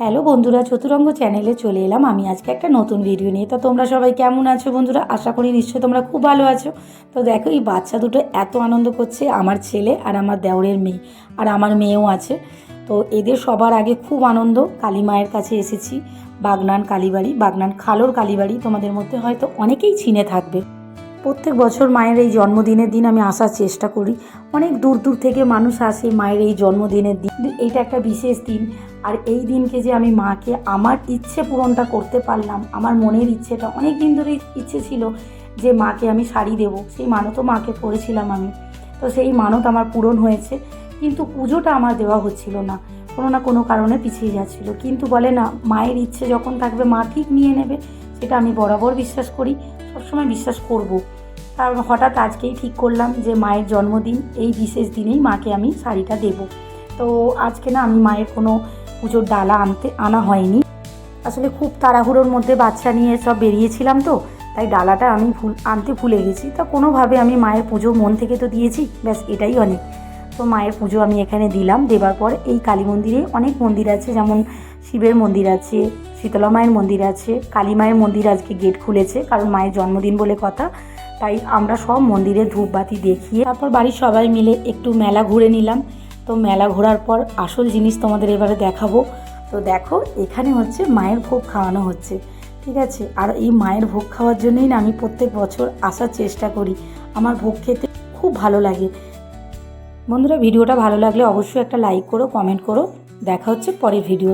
Hello বন্ধুরা, চতুরঙ্গ চ্যানেলে চলে এলাম। আমি আজকে একটা নতুন ভিডিও নিয়ে। তো তোমরা সবাই কেমন আছো বন্ধুরা? আশা করি নিশ্চয়ই তোমরা খুব ভালো আছো। তো দেখো, এই বাচ্চা দুটো এত আনন্দ করছে, আমার ছেলে আর আমার দেওরের মেয়ে, আর আমার মেয়েও আছে। তো এদের সবার আগে খুব আনন্দ। কালী মায়ের কাছে এসেছি, বাগনান কালীবাড়ি, বাগনান খালোর কালীবাড়ি। তোমাদের মধ্যে হয়তো অনেকেই চিনে থাকবে। প্রত্যেক বছর মায়ের এই জন্মদিনের দিন আমি আসার চেষ্টা করি। অনেক দূর দূর থেকে মানুষ আসে মায়ের এই জন্মদিনের দিন। এইটা একটা বিশেষ দিন। আর এই দিনকে যে আমি মাকে আমার ইচ্ছে পূরণটা করতে পারলাম, আমার মনের ইচ্ছেটা অনেক দিন ধরে ইচ্ছে ছিল যে মাকে আমি শাড়ি দেব। সেই মানতও মাকে করেছিলাম আমি। তো সেই মানত আমার পূরণ হয়েছে। কিন্তু পুজোটা আমার দেওয়া হচ্ছিল না। কোনো না কোনো কারণে পিছিয়ে যাচ্ছিল। কিন্তু বলে না, মায়ের ইচ্ছে যখন থাকবে, মা ঠিক নিয়ে নেবে। সেটা আমি বরাবর বিশ্বাস করি, সবসময় বিশ্বাস করব। কারণ হঠাৎ আজকেই ঠিক করলাম যে মায়ের জন্মদিন, এই বিশেষ দিনেই মাকে আমি শাড়িটা দেব। তো আজকে না আমি মায়ের কোনো পুজোর ডালা আনতে, আনা হয়নি। আসলে খুব তাড়াহুড়োর মধ্যে বাচ্চা নিয়ে সব বেরিয়েছিলাম তো, তাই ডালাটা আমি ভুল, আনতে ভুলে গেছি। তা কোনোভাবে আমি মায়ের পুজো মন থেকে তো দিয়েছি, ব্যাস এটাই অনেক। তো মায়ের পুজো আমি এখানে দিলাম, দেবার পর এই কালী মন্দিরে অনেক মন্দির আছে, যেমন শিবের মন্দির আছে, শীতলা মায়ের মন্দির আছে, কালী মায়ের মন্দির আজকে গেট খুলেছে, কারণ মায়ের জন্মদিন বলে কথা। তাই আমরা সব মন্দিরে ধূপবাতি দেখিয়ে তারপর বাড়ির সবাই মিলে একটু মেলা ঘুরে নিলাম। তো মেলা ঘোরার পর আসল জিনিস তোমাদের এবারে দেখাবো। তো দেখো, এখানে হচ্ছে মায়ের ভোগ খাওয়ানো হচ্ছে, ঠিক আছে? আর এই মায়ের ভোগ খাওয়ার জন্যই না আমি প্রত্যেক বছর আসার চেষ্টা করি। আমার ভোগ খেতে খুব ভালো লাগে। বন্ধুরা, ভিডিওটা ভালো লাগলে অবশ্যই একটা লাইক করো কমেন্ট করো। দেখা হচ্ছে পরের ভিডিও